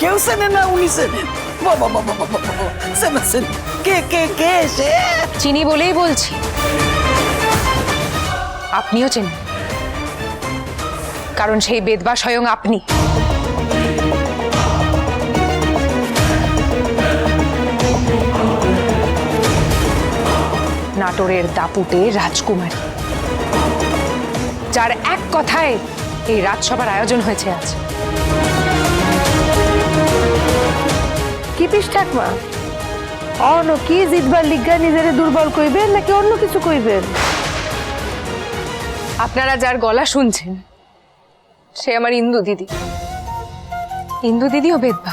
কেউ চেনে না উনি চেনেন বাবা বাবা বাবা বাবা চেনেছেন কে কে কে, সে? চিনি বলেই বলছি। আপনিও চেনেন। কারণ সেই বেদবা স্বয়ং আপনি। নাটোরের দাপুটে রাজকুমারী। যার এক কথায় এই রাজসভার আয়োজন হয়েছে আজ। কি পিস ঠাকমা? অন্য কি জিতবার লিগা নিজেরে দুর্বল কইবেন নাকি অন্য কিছু কইবেন? আপনারা যার গলা শুনছেন, সে আমার ইন্দু দিদি। ইন্দু দিদিও বেদবা।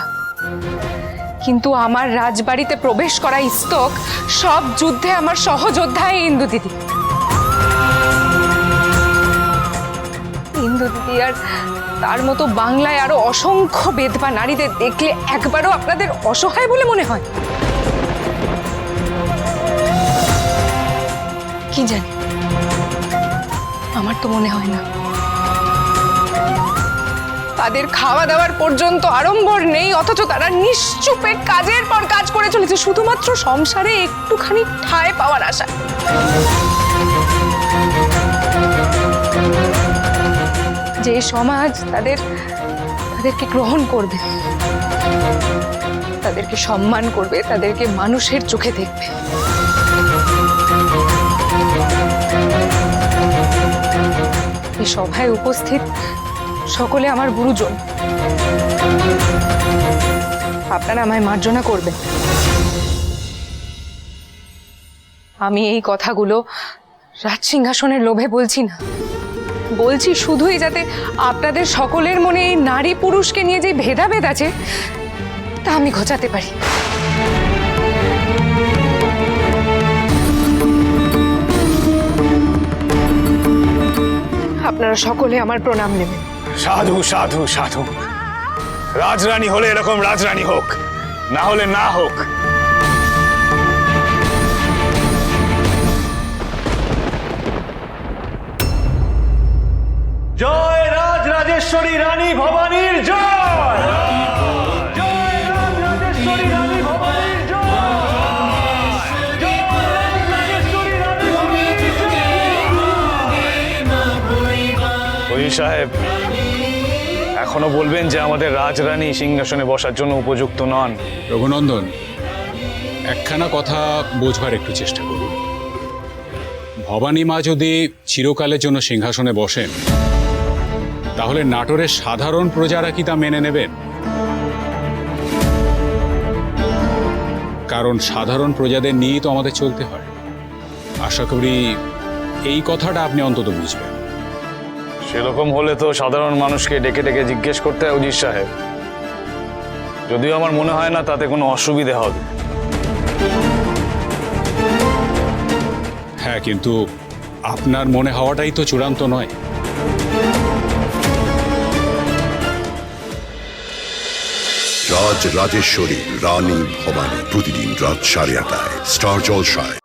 কিন্তু আমার রাজবাড়িতে প্রবেশ করা ইস্তক সব যুদ্ধে আমার সহযোদ্ধা এই ইন্দু দিদি। ইন্দু দিদি আর তার মতো বাংলায় আরও অসংখ্য বেদবা নারীদের দেখলে একবারও আপনাদের অসহায় বলে মনে হয়। কি জানি? আমার তো মনে হয় না। তাদের খাওয়া দাওয়ার পর্যন্ত আড়ম্বর নেই, অথচ তারা নিশ্চুপে কাজের পর কাজ করে চলেছে, শুধুমাত্র সংসারে একটুখানি ঠায় পাওয়ার আশা যে সমাজ তাদের, তাদেরকে গ্রহণ করবে, তাদেরকে সম্মান করবে, তাদেরকে মানুষের চোখে দেখবে। এই সভায় উপস্থিত সকলে আমার গুরুজন। আপনারা আমায় মার্জনা করবেন। আমি এই কথাগুলো রাজসিংহাসনের লোভে বলছি না। বলছি শুধুই যাতে আপনাদের সকলের মনে এই নারী পুরুষকে নিয়ে যে ভেদাভেদ আছে, তা আমি ঘোচাতে পারি। আপনারা সকলে আমার প্রণাম নেবেন। সাধু সাধু সাধু। রাজরানী হলে এরকম রাজরানী হোক, না হলে না হোক। রাজেশ্বরী রানী ভবানীর জয়! জয় রাজ রাজেশ্বরী রানী ভবানীর জয়! জয় রাজ রাজেশ্বরী রানী ভবানীর জয়! ওই সাহেব এখনও বলবেন যে আমাদের রাজরানী সিংহাসনে বসার জন্য উপযুক্ত নন। রঘুনন্দন একখানা কথা বোঝবার একটু চেষ্টা করুন। ভবানী মা যদি চিরকালের জন্য সিংহাসনে বসেন তাহলে নাটোরের সাধারণ প্রজারা কি তা মেনে নেবেন? কারণ সাধারণ প্রজাদের নিয়েই তো আমাদের চলতে হয়। আশা করি এই কথাটা আপনি অন্তত বুঝবেন। সেরকম হলে তো সাধারণ মানুষকে ডেকে ডেকে জিজ্ঞেস করতে হয় অজিত সাহেব। যদিও আমার মনে হয় না তাতে কোনো অসুবিধে হবে। হ্যাঁ কিন্তু আপনার মনে হওয়াটাই তো চূড়ান্ত নয়। রাজ রাজেশ্বরী রানী ভবানী প্রতিদিন রাত সাড়ে আটায় স্টার জলসায়।